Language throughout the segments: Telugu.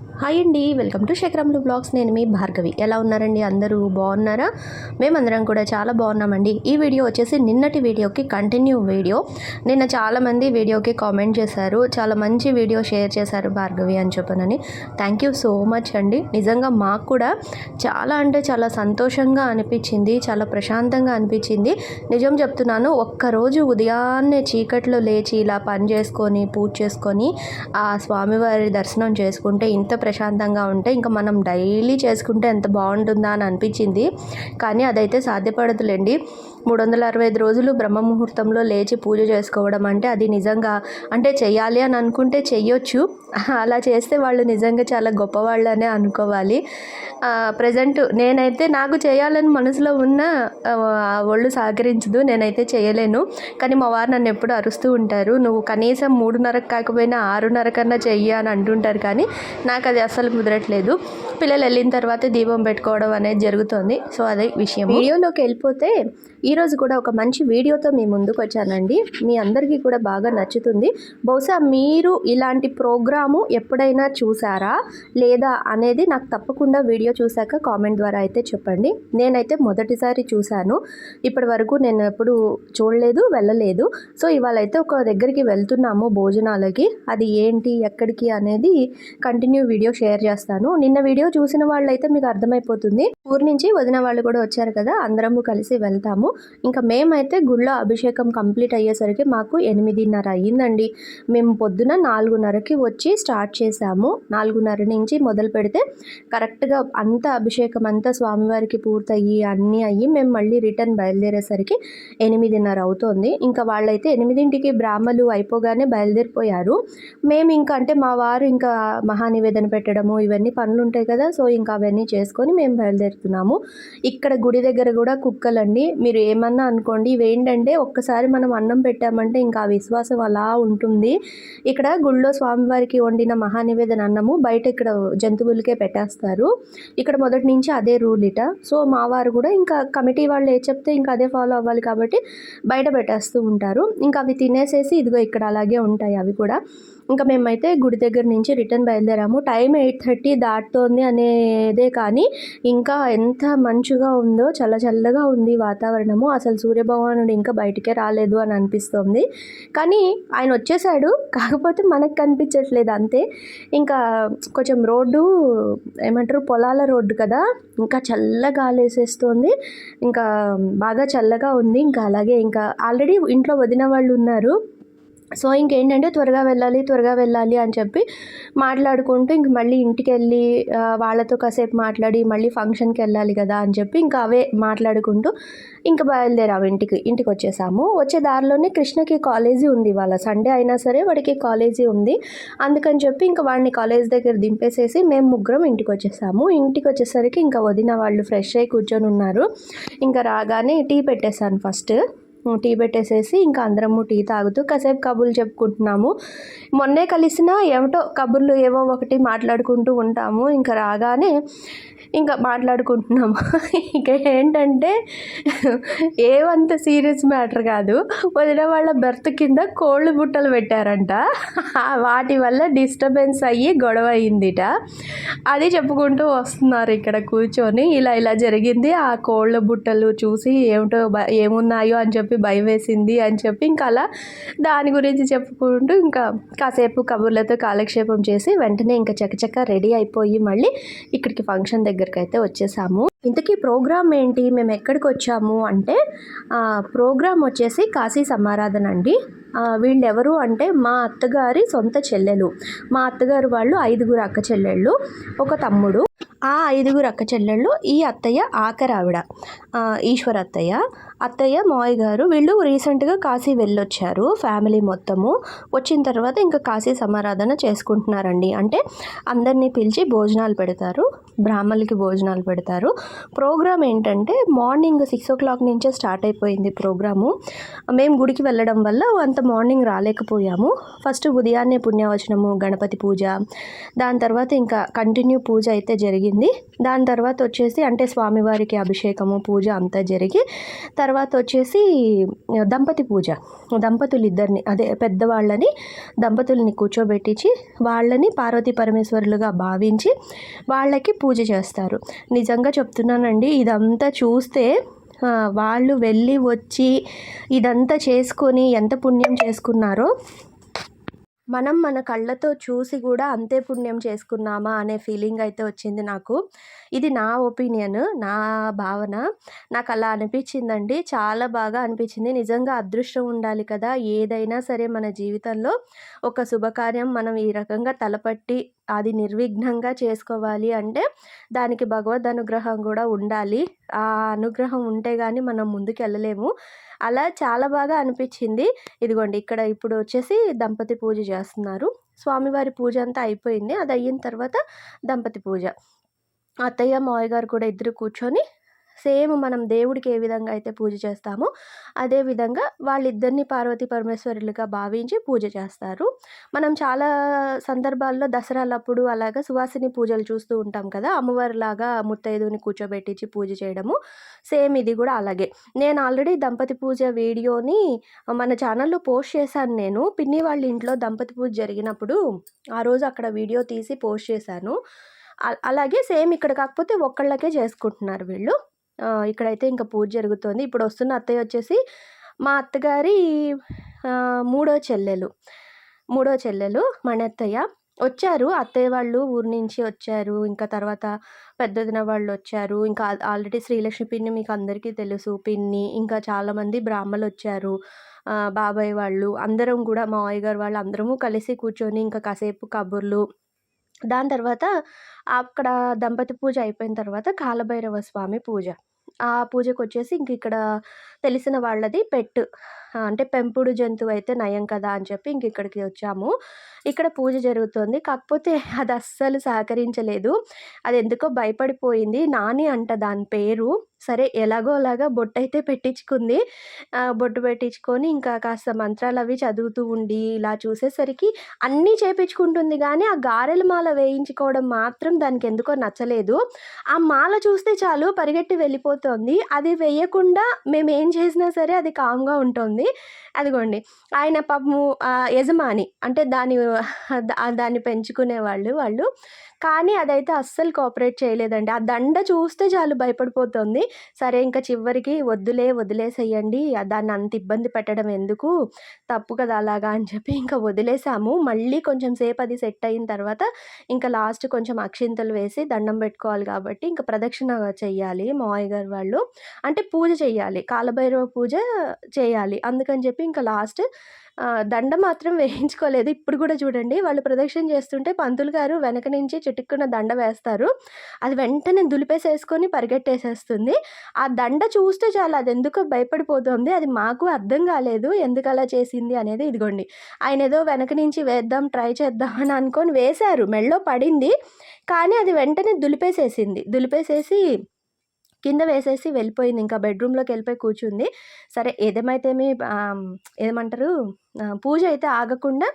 హాయ్ అండి వెల్కమ్ టు శేఖరంలు బ్లాగ్స్. నేను మీ భార్గవి. ఎలా ఉన్నారండి అందరూ? బాగున్నారా? మేమందరం కూడా చాలా బాగున్నామండి. ఈ వీడియో వచ్చేసి నిన్నటి వీడియోకి కంటిన్యూ వీడియో. నిన్న చాలామంది వీడియోకి కామెంట్ చేశారు. చాలా మంచి వీడియో షేర్ చేశారు భార్గవి అని చెప్పనని. థ్యాంక్ యూ సో మచ్ అండి. నిజంగా మాకు కూడా చాలా అంటే చాలా సంతోషంగా అనిపించింది చాలా ప్రశాంతంగా అనిపించింది. నిజం చెప్తున్నాను ఒక్కరోజు ఉదయాన్నే చీకట్లో లేచి ఇలా పని చేసుకొని పూజ చేసుకొని ఆ స్వామివారి దర్శనం చేసుకుంటే ఇంత ప్రశాంతంగా ఉంటే ఇంకా మనం డైలీ చేసుకుంటే ఎంత బాగుంటుందా అని అనిపించింది. కానీ అదైతే సాధ్యపడదులేండి. మూడు వందల అరవై ఐదు రోజులు బ్రహ్మ ముహూర్తంలో లేచి పూజ చేసుకోవడం అంటే అది నిజంగా అంటే చెయ్యాలి అని అనుకుంటే చెయ్యొచ్చు. అలా చేస్తే వాళ్ళు నిజంగా చాలా గొప్పవాళ్ళనే అనుకోవాలి. ప్రజెంట్ నేనైతే నాకు చేయాలని మనసులో ఉన్న ఆ, ఒళ్ళు సహకరించదు నేనైతే చేయలేను. కానీ మా వారు నన్ను ఎప్పుడు అరుస్తూ ఉంటారు. నువ్వు కనీసం మూడున్నరకు కాకపోయినా ఆరున్నర కన్నా చెయ్యి అని అంటుంటారు కానీ నాకు అది అస్సలు కుదరట్లేదు. పిల్లలు వెళ్ళిన తర్వాత దీపం పెట్టుకోవడం అనేది జరుగుతుంది. సో అదే విషయం వీడియోలోకి వెళ్ళిపోతే ఈరోజు కూడా ఒక మంచి వీడియోతో మీ ముందుకు వచ్చానండి. మీ అందరికీ కూడా బాగా నచ్చుతుంది. బహుశా మీరు ఇలాంటి ప్రోగ్రాము ఎప్పుడైనా చూసారా? లేదా అనేది నాకు తప్పకుండా వీడియో చూశాక కామెంట్ ద్వారా అయితే చెప్పండి. నేనైతే మొదటిసారి చూశాను. ఇప్పటి వరకు నేను ఎప్పుడు చూడలేదు వెళ్ళలేదు. సో ఇవాళ అయితే ఒక దగ్గరికి వెళ్తున్నాము భోజనాలకి. అది ఏంటి ఎక్కడికి అనేది కంటిన్యూ వీడియో షేర్ చేస్తాను. నిన్న వీడియో చూసిన వాళ్ళైతే మీకు అర్థమైపోతుంది. ఊరి నుంచి వదిన వాళ్ళు కూడా వచ్చారు కదా అందరము కలిసి వెళ్తాము. ఇంకా మేమైతే గుళ్ళో అభిషేకం కంప్లీట్ అయ్యేసరికి మాకు ఎనిమిదిన్నర అయ్యిందండి. మేము పొద్దున నాలుగున్నరకి వచ్చి స్టార్ట్ చేసాము నాలుగున్నర నుంచి మొదలు పెడితే కరెక్ట్గా అంతా అభిషేకం అంతా స్వామివారికి పూర్తయ్యి అన్నీ అయ్యి మేము మళ్ళీ రిటర్న్ బయలుదేరేసరికి ఎనిమిదిన్నర అవుతోంది. ఇంకా వాళ్ళైతే ఎనిమిదింటికి బ్రాహ్మలు అయిపోగానే బయలుదేరిపోయారు. మేము ఇంకా అంటే మా వారు ఇంకా మహానివేదన పెట్టడము ఇవన్నీ పనులు ఉంటాయి కదా సో ఇంకా అవన్నీ చేసుకొని మేము బయలుదేరుతున్నాము. ఇక్కడ గుడి దగ్గర కూడా కుక్కలండి. మీరు ఏమన్నా అనుకోండి. ఇవేంటంటే ఒక్కసారి మనం అన్నం పెట్టామంటే ఇంకా ఆ విశ్వాసం అలా ఉంటుంది. ఇక్కడ గుళ్ళో స్వామివారికి వండిన మహానివేదన అన్నము బయట ఇక్కడ జంతువులకే పెట్టేస్తారు. ఇక్కడ మొదటి నుంచి అదే రూల్ ఇట. సో మా వారు కూడా ఇంకా కమిటీ వాళ్ళు ఏ చెప్తే ఇంకా అదే ఫాలో అవ్వాలి కాబట్టి బయట పెట్టేస్తూ ఉంటారు. ఇంకా అవి తినేసేసి ఇదిగో ఇక్కడ అలాగే ఉంటాయి అవి కూడా. ఇంకా మేమైతే గుడి దగ్గర నుంచి రిటర్న్ బయలుదేరాము. టైం ఎయిట్ థర్టీ దాటుతోంది అనేదే కానీ ఇంకా ఎంత మంచుగా ఉందో చల్ల చల్లగా ఉంది వాతావరణము. అసలు సూర్యభగవానుడు ఇంకా బయటికే రాలేదు అని అనిపిస్తోంది. కానీ ఆయన వచ్చేసాడు. కాకపోతే మనకు కనిపించట్లేదు అంతే. ఇంకా కొంచెం రోడ్డు ఏమంటారు పొలాల రోడ్డు కదా. ఇంకా చల్లగా గాలి ఇంకా బాగా చల్లగా ఉంది. ఇంకా అలాగే ఇంకా ఆల్రెడీ ఇంట్లో వదిన వాళ్ళు ఉన్నారు. సో ఇంకేంటంటే త్వరగా వెళ్ళాలి త్వరగా వెళ్ళాలి అని చెప్పి మాట్లాడుకుంటూ ఇంక మళ్ళీ ఇంటికి వెళ్ళి వాళ్ళతో కాసేపు మాట్లాడి మళ్ళీ ఫంక్షన్కి వెళ్ళాలి కదా అని చెప్పి ఇంకా అవే మాట్లాడుకుంటూ ఇంకా బయలుదేరాము ఇంటికి ఇంటికి వచ్చేసాము. వచ్చే దారిలోనే కృష్ణకి కాలేజీ ఉంది వాళ్ళ సండే అయినా సరే వాడికి కాలేజీ ఉంది. అందుకని చెప్పి ఇంకా వాడిని కాలేజ్ దగ్గర దింపేసేసి మేము ముగ్గురం ఇంటికి వచ్చేసాము. ఇంటికి వచ్చేసరికి ఇంకా వదిన వాళ్ళు ఫ్రెష్ అయ్యి కూర్చొని ఉన్నారు. ఇంకా రాగానే టీ పెట్టేశాను ఫస్ట్. టీ పెట్టేసేసి ఇంకా అందరము టీ తాగుతూ కాసేపు కబుర్లు చెప్పుకుంటున్నాము. మొన్నే కలిసినా ఏమిటో కబుర్లు ఏవో ఒకటి మాట్లాడుకుంటూ ఉంటాము. ఇంకా రాగానే ఇంకా మాట్లాడుకుంటున్నాము. ఇక ఏంటంటే ఏమంత సీరియస్ మ్యాటర్ కాదు. వదిన వాళ్ళ బెర్త్ కింద కోళ్ళు బుట్టలు పెట్టారంట. వాటి వల్ల డిస్టర్బెన్స్ అయ్యి గొడవ అయిందిట. అది చెప్పుకుంటూ వస్తున్నారు ఇక్కడ కూర్చొని. ఇలా ఇలా జరిగింది. ఆ కోళ్ళ బుట్టలు చూసి ఏమిటో ఏమున్నాయో అని చెప్పి భయం వేసింది అని చెప్పి ఇంకా అలా దాని గురించి చెప్పుకుంటూ ఇంకా కాసేపు కబుర్లతో కాలక్షేపం చేసి వెంటనే ఇంకా చకచక రెడీ అయిపోయి మళ్ళీ ఇక్కడికి ఫంక్షన్ దగ్గరికి అయితే వచ్చేసాము. ఇంతకీ ప్రోగ్రామ్ ఏంటి? మేము ఎక్కడికి వచ్చాము? అంటే ప్రోగ్రామ్ వచ్చేసి కాశీ సమారాధన అండి. వీళ్ళు వీళ్ళెవరు అంటే మా అత్తగారి సొంత చెల్లెలు. మా అత్తగారు వాళ్ళు ఐదుగురు అక్క చెల్లెళ్ళు ఒక తమ్ముడు. ఆ ఐదుగురు అక్క చెల్లెళ్ళు ఈ అత్తయ్య ఆఖరావిడ. ఈశ్వర్ అత్తయ్య. అత్తయ్య మాయ్ గారు వీళ్ళు రీసెంట్గా కాశీ వెళ్ళొచ్చారు ఫ్యామిలీ మొత్తము. వచ్చిన తర్వాత ఇంకా కాశీ సమారాధన చేసుకుంటున్నారండి. అంటే అందరినీ పిలిచి భోజనాలు పెడతారు బ్రాహ్మణులకి భోజనాలు పెడతారు. ప్రోగ్రామ్ ఏంటంటే మార్నింగ్ సిక్స్ ఓ క్లాక్ నుంచే స్టార్ట్ అయిపోయింది ప్రోగ్రాము. మేము గుడికి వెళ్ళడం వల్ల అంత మార్నింగ్ రాలేకపోయాము. ఫస్ట్ ఉదయాన్నే పుణ్యవచనము గణపతి పూజ దాని తర్వాత ఇంకా కంటిన్యూ పూజ అయితే జరిగింది జరిగింది. దాని తర్వాత వచ్చేసి అంటే స్వామివారికి అభిషేకము పూజ అంతా జరిగి తర్వాత వచ్చేసి దంపతి పూజ. దంపతులు ఇద్దరిని అదే పెద్దవాళ్ళని దంపతుల్ని కూర్చోబెట్టించి వాళ్ళని పార్వతీ పరమేశ్వరులుగా భావించి వాళ్ళకి పూజ చేస్తారు. నిజంగా చెప్తున్నానండి ఇదంతా చూస్తే వాళ్ళు వెళ్ళి వచ్చి ఇదంతా చేసుకొని ఎంత పుణ్యం చేసుకున్నారో మనం మన కళ్ళతో చూసి కూడా అంతే పుణ్యం చేసుకున్నామా అనే ఫీలింగ్ అయితే వచ్చింది నాకు. ఇది నా ఒపీనియన్ నా భావన. నాకు అలా అనిపించిందండి. చాలా బాగా అనిపించింది. నిజంగా అదృష్టం ఉండాలి కదా. ఏదైనా సరే మన జీవితంలో ఒక శుభకార్యం మనం ఈ రకంగా తలపట్టి అది నిర్విఘ్నంగా చేసుకోవాలి అంటే దానికి భగవద్ అనుగ్రహం కూడా ఉండాలి. ఆ అనుగ్రహం ఉంటే కానీ మనం ముందుకు వెళ్ళలేము అలా చాలా బాగా అనిపించింది. ఇదిగోండి ఇక్కడ ఇప్పుడు వచ్చేసి దంపతి పూజ చేస్తున్నారు. స్వామివారి పూజ అంతా అయిపోయింది. అది అయిన తర్వాత దంపతి పూజ. అత్తయ్య మావయ్య గారు కూడా ఇద్దరు కూర్చొని సేమ్ మనం దేవుడికి ఏ విధంగా అయితే పూజ చేస్తామో అదే విధంగా వాళ్ళిద్దరిని పార్వతీ పరమేశ్వరులుగా భావించి పూజ చేస్తారు. మనం చాలా సందర్భాల్లో దసరాలప్పుడు అలాగా సువాసిని పూజలు చూస్తూ ఉంటాం కదా అమ్మవారిలాగా ముత్తైదుని కూర్చోబెట్టించి పూజ చేయడము. సేమ్ ఇది కూడా అలాగే. నేను ఆల్రెడీ దంపతి పూజ వీడియోని మన ఛానల్లో పోస్ట్ చేశాను నేను. పిన్ని వాళ్ళ ఇంట్లో దంపతి పూజ జరిగినప్పుడు ఆ రోజు అక్కడ వీడియో తీసి పోస్ట్ చేశాను. అలాగే సేమ్ ఇక్కడ కాకపోతే ఒక్కళ్ళకే చేసుకుంటున్నారు వీళ్ళు. ఇక్కడైతే ఇంకా పూజ జరుగుతోంది. ఇప్పుడు వస్తున్న అత్తయ్య వచ్చేసి మా అత్తగారి మూడో చెల్లెలు. మూడో చెల్లెలు మణత్తయ్య. వచ్చారు. అత్తయ్య వాళ్ళు ఊరి నుంచి వచ్చారు. ఇంకా తర్వాత పెద్దదిన వాళ్ళు వచ్చారు. ఇంకా ఆల్రెడీ శ్రీలక్ష్మి పిన్ని మీకు అందరికీ తెలుసు. పిన్ని ఇంకా చాలామంది బ్రాహ్మలు వచ్చారు. బాబాయ్ వాళ్ళు. అందరం కూడా మావయ్య గారు వాళ్ళు అందరము కలిసి కూర్చొని ఇంకా కాసేపు కబుర్లు దాని తర్వాత అక్కడ దంపతి పూజ అయిపోయిన తర్వాత కాలభైరవ స్వామి పూజ. ఆ పూజకు వచ్చేసి ఇంక ఇక్కడ తెలిసిన వాళ్ళది పెట్ అంటే పెంపుడు జంతువు అయితే నయం కదా అని చెప్పి ఇంక ఇక్కడికి వచ్చాము. ఇక్కడ పూజ జరుగుతుంది. కాకపోతే అది అస్సలు సహకరించలేదు. అది ఎందుకో భయపడిపోయింది. నాని అంట దాని పేరు. సరే ఎలాగో అలాగా బొట్టు అయితే పెట్టించుకుంది. బొట్టు పెట్టించుకొని ఇంకా కాస్త మంత్రాలు అవి చదువుతూ ఉండి ఇలా చూసేసరికి అన్నీ చేపించుకుంటుంది. కానీ ఆ గారెల మాల వేయించుకోవడం మాత్రం దానికి ఎందుకో నచ్చలేదు. ఆ మాల చూస్తే చాలు పరిగెట్టి వెళ్ళిపోతుంది. అది వేయకుండా మేము ఏం చేసినా సరే అది కామ్గా ఉంటుంది. అదిగోండి. ఆయన పాపము యజమాని అంటే దాని దాన్ని పెంచుకునే వాళ్ళు వాళ్ళు. కానీ అదైతే అస్సలు కోఆపరేట్ చేయలేదండి. ఆ దండ చూస్తే చాలు భయపడిపోతుంది. సరే ఇంకా చివరికి వద్దులే వదిలేసేయండి దాన్ని అంత ఇబ్బంది పెట్టడం ఎందుకు? తప్పు కదా అలాగా అని చెప్పి ఇంకా వదిలేసాము. మళ్ళీ కొంచెం సేపు అది సెట్ అయిన తర్వాత ఇంకా లాస్ట్ కొంచెం అక్షింతలు వేసి దండం పెట్టుకోవాలి కాబట్టి ఇంకా ప్రదక్షిణ చెయ్యాలి మావయ్య గారు వాళ్ళు. అంటే పూజ చేయాలి కాలభైరవ పూజ చేయాలి. అందుకని చెప్పి ఇంకా లాస్ట్ దండ మాత్రం వేయించుకోలేదు. ఇప్పుడు కూడా చూడండి వాళ్ళు ప్రదక్షిణ చేస్తుంటే పంతులు గారు వెనక నుంచి చిటుక్కున్న దండ వేస్తారు. అది వెంటనే దులిపేసేసుకొని పరిగెట్టేసేస్తుంది. ఆ దండ చూస్తే చాలా అది ఎందుకో భయపడిపోతుంది. అది మాకు అర్థం కాలేదు. ఎందుకు అలా చేసింది అనేది ఇదిగోండి. ఆయన ఏదో వెనక నుంచి వేద్దాం ట్రై చేద్దాం అని అనుకొని వేశారు. మెళ్ళో పడింది. కానీ అది వెంటనే దులిపేసేసింది. దులిపేసేసి కింద వేసేసి వెళ్ళిపోయింది. ఇంకా బెడ్రూమ్లోకి వెళ్ళిపోయి కూర్చుంది. సరే ఏదేమైతేమి ఏమంటారు పూజ అయితే ఆగకుండా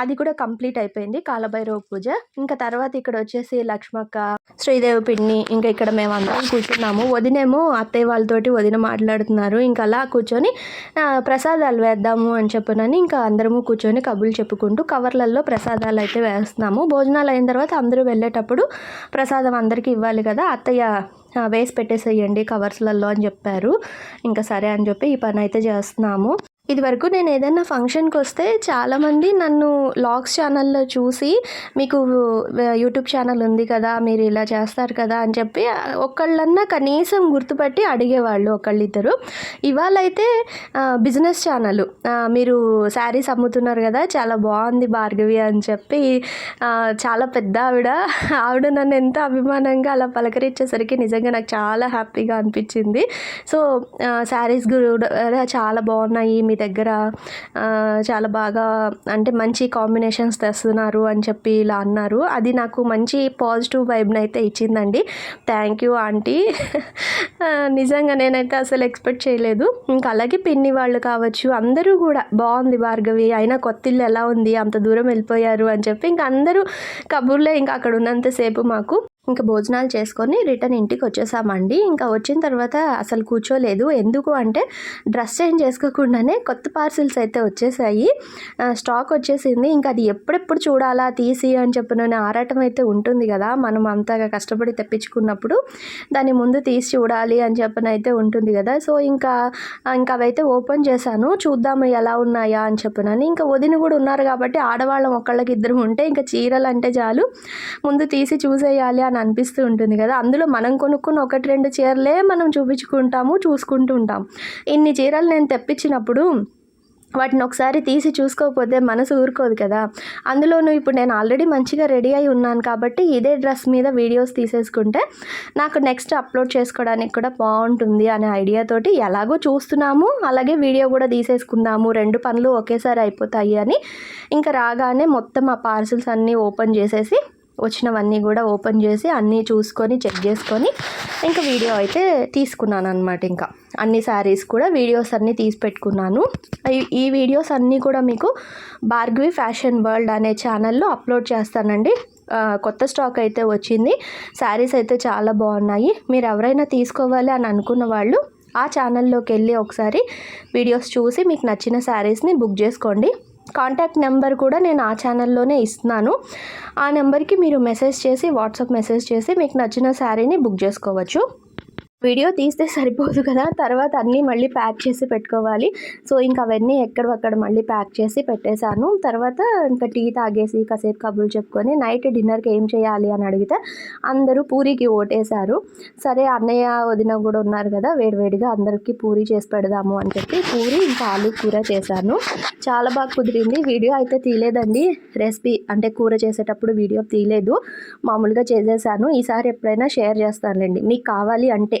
అది కూడా కంప్లీట్ అయిపోయింది కాలభైరవ పూజ. ఇంకా తర్వాత ఇక్కడ వచ్చేసి లక్ష్మక్క శ్రీదేవి పిన్ని ఇంకా ఇక్కడ మేము అందరం కూర్చున్నాము. వదినేమో అత్తయ్య వాళ్ళతోటి వదిన మాట్లాడుతున్నారు. ఇంకా అలా కూర్చొని ప్రసాదాలు వేద్దాము అని చెప్పనని ఇంకా అందరము కూర్చొని కబుర్లు చెప్పుకుంటూ కవర్లలో ప్రసాదాలు అయితే వేస్తున్నాము. భోజనాలు అయిన తర్వాత అందరూ వెళ్ళేటప్పుడు ప్రసాదం అందరికీ ఇవ్వాలి కదా అత్తయ్య వేసి పెట్టేసేయండి కవర్స్లలో అని చెప్పారు. ఇంకా సరే అని చెప్పి ఈ పని అయితే చేస్తున్నాము. ఇదివరకు నేను ఏదైనా ఫంక్షన్కి వస్తే చాలామంది నన్ను లాగ్స్ ఛానల్లో చూసి మీకు యూట్యూబ్ ఛానల్ ఉంది కదా మీరు ఇలా చేస్తారు కదా అని చెప్పి ఒకళ్ళన్నా కనీసం గుర్తుపట్టి అడిగేవాళ్ళు ఒకళ్ళిద్దరు. ఇవాళ అయితే బిజినెస్ ఛానల్. మీరు శారీస్ అమ్ముతున్నారు కదా చాలా బాగుంది భార్గవి అని చెప్పి చాలా పెద్ద ఆవిడ. ఆవిడ నన్ను ఎంత అభిమానంగా అలా పలకరించేసరికి నిజంగా నాకు చాలా హ్యాపీగా అనిపించింది. సో శారీస్ కూడా చాలా బాగున్నాయి మీ దగ్గర చాలా బాగా అంటే మంచి కాంబినేషన్స్ తెస్తున్నారు అని చెప్పి ఇలా అన్నారు. అది నాకు మంచి పాజిటివ్ వైబ్ని అయితే ఇచ్చిందండి. థ్యాంక్ యూ ఆంటీ నిజంగా నేనైతే అసలు ఎక్స్పెక్ట్ చేయలేదు. ఇంకా అలాగే పిన్ని వాళ్ళు కావచ్చు అందరూ కూడా బాగుంది భార్గవి అయినా కొత్త ఇల్లు ఎలా ఉంది అంత దూరం వెళ్ళిపోయారు అని చెప్పి ఇంకా అందరూ కబుర్లే ఇంకా అక్కడ ఉన్నంతసేపు మాకు. ఇంకా భోజనాలు చేసుకొని రిటర్న్ ఇంటికి వచ్చేసామండి. ఇంకా వచ్చిన తర్వాత అసలు కూర్చోలేదు. ఎందుకు అంటే డ్రెస్ చేంజ్ చేసుకోకుండానే కొత్త పార్సిల్స్ అయితే వచ్చేసాయి. స్టాక్ వచ్చేసింది. ఇంకా అది ఎప్పుడెప్పుడు చూడాలా తీసి అని చెప్పిన ఆరాటం అయితే ఉంటుంది కదా. మనం అంతగా కష్టపడి తెప్పించుకున్నప్పుడు దాన్ని ముందు తీసి చూడాలి అని చెప్పిన అయితే ఉంటుంది కదా. సో ఇంకా ఇంకా అవైతే ఓపెన్ చేశాను. చూద్దాము ఎలా ఉన్నాయా అని చెప్పినని. ఇంకా వదిన కూడా ఉన్నారు కాబట్టి ఆడవాళ్ళం ఒకళ్ళకి ఇద్దరు ఉంటే ఇంకా చీరలు అంటే చాలు. ముందు తీసి చూసేయాలి అని అనిపిస్తూ ఉంటుంది కదా. అందులో మనం కొనుక్కున్న ఒకటి రెండు చీరలే మనం చూపించుకుంటాము చూసుకుంటూ ఉంటాం. ఇన్ని చీరలు నేను తెప్పించినప్పుడు వాటిని ఒకసారి తీసి చూసుకోకపోతే మనసు ఊరుకోదు కదా. అందులోనూ ఇప్పుడు నేను ఆల్రెడీ మంచిగా రెడీ అయి ఉన్నాను కాబట్టి ఇదే డ్రెస్ మీద వీడియోస్ తీసేసుకుంటే నాకు నెక్స్ట్ అప్లోడ్ చేసుకోవడానికి కూడా బాగుంటుంది అనే ఐడియాతోటి ఎలాగో చూస్తున్నాము అలాగే వీడియో కూడా తీసేసుకుందాము. రెండు పనులు ఒకేసారి అయిపోతాయి అని. ఇంకా రాగానే మొత్తం ఆ పార్సిల్స్ అన్నీ ఓపెన్ చేసేసి వచ్చినవన్నీ కూడా ఓపెన్ చేసి అన్నీ చూసుకొని చెక్ చేసుకొని ఇంకా వీడియో అయితే తీసుకున్నాను అనమాట ఇంకా. అన్ని శారీస్ కూడా వీడియోస్ అన్నీ తీసి పెట్టుకున్నాను. ఈ- ఈ వీడియోస్ అన్నీ కూడా మీకు భార్గవి ఫ్యాషన్ వరల్డ్ అనే ఛానల్లో అప్లోడ్ చేస్తానండి. కొత్త స్టాక్ అయితే వచ్చింది. శారీస్ అయితే చాలా బాగున్నాయి. మీరు ఎవరైనా తీసుకోవాలి అని అనుకున్న వాళ్ళు ఆ ఛానల్లోకి వెళ్ళి ఒకసారి వీడియోస్ చూసి మీకు నచ్చిన శారీస్ని బుక్ చేసుకోండి. కాంటాక్ట్ నెంబర్ కూడా నేను ఆ ఛానల్లోనే ఇస్తున్నాను. ఆ నెంబర్కి మీరు మెసేజ్ చేసి వాట్సాప్ మెసేజ్ చేసి మీకు నచ్చిన శారీని బుక్ చేసుకోవచ్చు. వీడియో తీస్తే సరిపోదు కదా తర్వాత అన్నీ మళ్ళీ ప్యాక్ చేసి పెట్టుకోవాలి. సో ఇంకా అవన్నీ ఎక్కడక్కడ మళ్ళీ ప్యాక్ చేసి పెట్టేశాను. తర్వాత ఇంకా టీ తాగేసి కాసేపు కబుర్లు చెప్పుకొని నైట్ డిన్నర్కి ఏం చేయాలి అని అడిగితే అందరూ పూరికి ఓటేశారు. సరే అన్నయ్య వదిన కూడా ఉన్నారు కదా వేడివేడిగా అందరికీ పూరి చేసి పెడదాము అని చెప్పి పూరి ఇంకా ఆలు కూర చేశాను. చాలా బాగా కుదిరింది. వీడియో అయితే తీయలేదండి. రెసిపీ అంటే కూర చేసేటప్పుడు వీడియో తీయలేదు. మామూలుగా చేసేసాను. ఈసారి ఎప్పుడైనా షేర్ చేస్తానులేండి. మీకు కావాలి అంటే.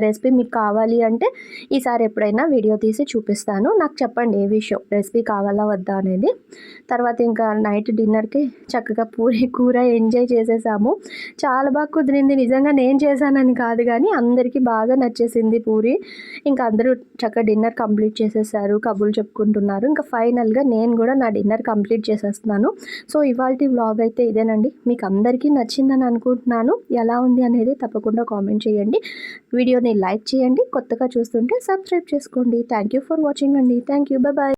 రెసిపీ మీకు కావాలి అంటే ఈసారి ఎప్పుడైనా వీడియో తీసి చూపిస్తాను. నాకు చెప్పండి ఏ విషయం రెసిపీ కావాలా వద్దా అనేది. తర్వాత ఇంకా నైట్ డిన్నర్కి చక్కగా పూరి కూర ఎంజాయ్ చేసేసాము. చాలా బాగా కుదిరింది. నిజంగా నేను చేశానని కాదు కానీ అందరికీ బాగా నచ్చేసింది పూరి. ఇంకా అందరూ చక్కగా డిన్నర్ కంప్లీట్ చేసేసారు కబుర్లు చెప్పుకుంటున్నారు. ఇంకా ఫైనల్గా నేను కూడా నా డిన్నర్ కంప్లీట్ చేసేస్తున్నాను. సో ఇవాళ వ్లాగ్ అయితే ఇదేనండి. మీకు అందరికీ నచ్చిందని అనుకుంటున్నాను. ఎలా ఉంది అనేది తప్పకుండా కామెంట్ చేయండి. వీడియోని లైక్ చేయండి కొత్తగా చూస్తుంటే సబ్స్క్రైబ్ చేసుకోండి. థ్యాంక్ యూ ఫర్ వాచింగ్ అండి. Thank you bye